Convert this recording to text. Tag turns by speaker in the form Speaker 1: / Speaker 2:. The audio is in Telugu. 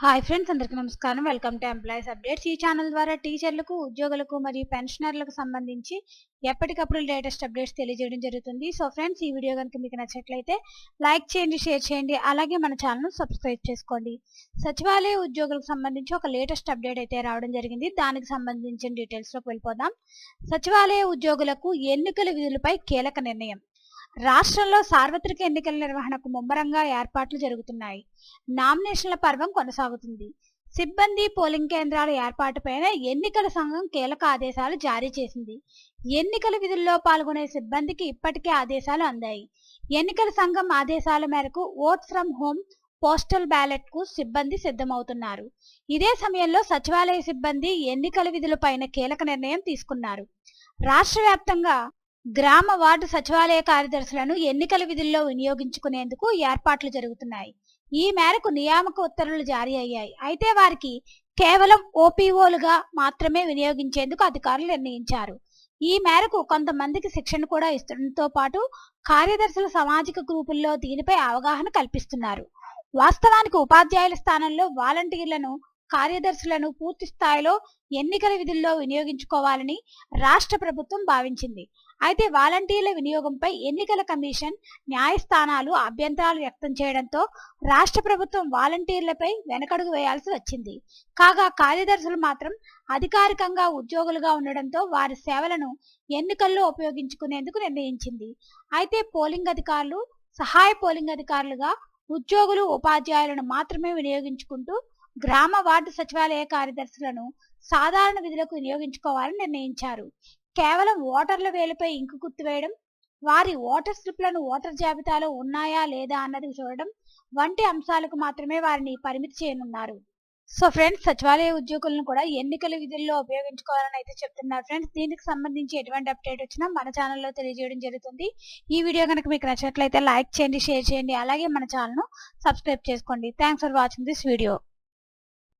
Speaker 1: హాయ్ ఫ్రెండ్స్ అందరికీ నమస్కారం. వెల్కమ్ టు ఎంప్లాయీస్ అప్డేట్స్ ఈ ఛానల్ ద్వారా టీచర్లకు ఉద్యోగులకు మరియు పెన్షనర్లకు సంబంధించి ఎప్పటికప్పుడు లేటెస్ట్ అప్డేట్స్ తెలియజేయడం జరుగుతుంది. సో ఫ్రెండ్స్ ఈ వీడియో కనుక మీకు నచ్చట్లయితే లైక్ చేయండి షేర్ చేయండి. అలాగే మన ఛానల్ సబ్స్క్రైబ్ చేసుకోండి. సచివాలయ ఉద్యోగులకు సంబంధించి ఒక లేటెస్ట్ అప్డేట్ అయితే రావడం జరిగింది. దానికి సంబంధించిన డీటెయిల్స్లోకి వెళ్ళిపోదాం. సచివాలయ ఉద్యోగులకు ఎన్నికల విధులపై కీలక నిర్ణయం. రాష్ట్రంలో సార్వత్రిక ఎన్నికల నిర్వహణకు ముమ్మరంగా ఏర్పాట్లు జరుగుతున్నాయి. నామినేషన్ల పర్వం కొనసాగుతుంది. సిబ్బంది పోలింగ్ కేంద్రాల ఏర్పాటుపైన ఎన్నికల సంఘం కీలక ఆదేశాలు జారీ చేసింది. ఎన్నికల విధుల్లో పాల్గొనే సిబ్బందికి ఇప్పటికే ఆదేశాలు అందాయి. ఎన్నికల సంఘం ఆదేశాల మేరకు ఓట్ ఫ్రమ్ హోమ్ పోస్టల్ బ్యాలెట్కు సిబ్బంది సిద్ధమవుతున్నారు. ఇదే సమయంలో సచివాలయ సిబ్బంది ఎన్నికల విధులపైన కీలక నిర్ణయం తీసుకున్నారు. రాష్ట్ర వ్యాప్తంగా గ్రామ వార్డు సచివాలయ కార్యదర్శులను ఎన్నికల విధుల్లో వినియోగించుకునేందుకు ఏర్పాట్లు జరుగుతున్నాయి. ఈ మేరకు నియామక ఉత్తర్వులు జారీ అయ్యాయి. అయితే వారికి కేవలం ఓపీఓలుగా మాత్రమే వినియోగించేందుకు అధికారులు నిర్ణయించారు. ఈ మేరకు కొంతమందికి శిక్షణ కూడా ఇస్తుండటంతో పాటు కార్యదర్శుల సామాజిక గ్రూపుల్లో దీనిపై అవగాహన కల్పిస్తున్నారు. వాస్తవానికి ఉపాధ్యాయుల స్థానంలో వాలంటీర్లను కార్యదర్శులను పూర్తి స్థాయిలో ఎన్నికల విధుల్లో వినియోగించుకోవాలని రాష్ట్ర ప్రభుత్వం భావించింది. అయితే వాలంటీర్ల వినియోగంపై ఎన్నికల కమిషన్ న్యాయస్థానాలు అభ్యంతరాలు వ్యక్తం చేయడంతో రాష్ట్ర ప్రభుత్వం వాలంటీర్లపై వెనకడుగు వేయాల్సి వచ్చింది. కాగా కార్యదర్శులు మాత్రం అధికారికంగా ఉద్యోగులుగా ఉండడంతో వారి సేవలను ఎన్నికల్లో ఉపయోగించుకునేందుకు నిర్ణయించింది. అయితే పోలింగ్ అధికారులు సహాయ పోలింగ్ అధికారులుగా ఉద్యోగులు ఉపాధ్యాయులను మాత్రమే వినియోగించుకుంటూ గ్రామ వార్డు సచివాలయ కార్యదర్శులను సాధారణ విధులకు వినియోగించుకోవాలని నిర్ణయించారు. కేవలం ఓటర్ల వేలుపై ఇంకు గుర్తు వేయడం వారి ఓటర్ స్లిప్లను ఓటర్ జాబితాలో ఉన్నాయా లేదా అన్నది చూడడం వంటి అంశాలకు మాత్రమే వారిని పరిమితి చేయనున్నారు. సో ఫ్రెండ్స్ సచివాలయ ఉద్యోగులను కూడా ఎన్నికల విధుల్లో ఉపయోగించుకోవాలని అయితే చెప్తున్నారు ఫ్రెండ్స్. దీనికి సంబంధించి ఎటువంటి అప్డేట్ వచ్చినా మన ఛానల్లో తెలియజేయడం జరుగుతుంది. ఈ వీడియో కనుక మీకు నచ్చినట్లయితే లైక్ చేయండి షేర్ చేయండి అలాగే మన ఛానల్ను సబ్స్క్రైబ్ చేసుకోండి. Thanks for watching this video.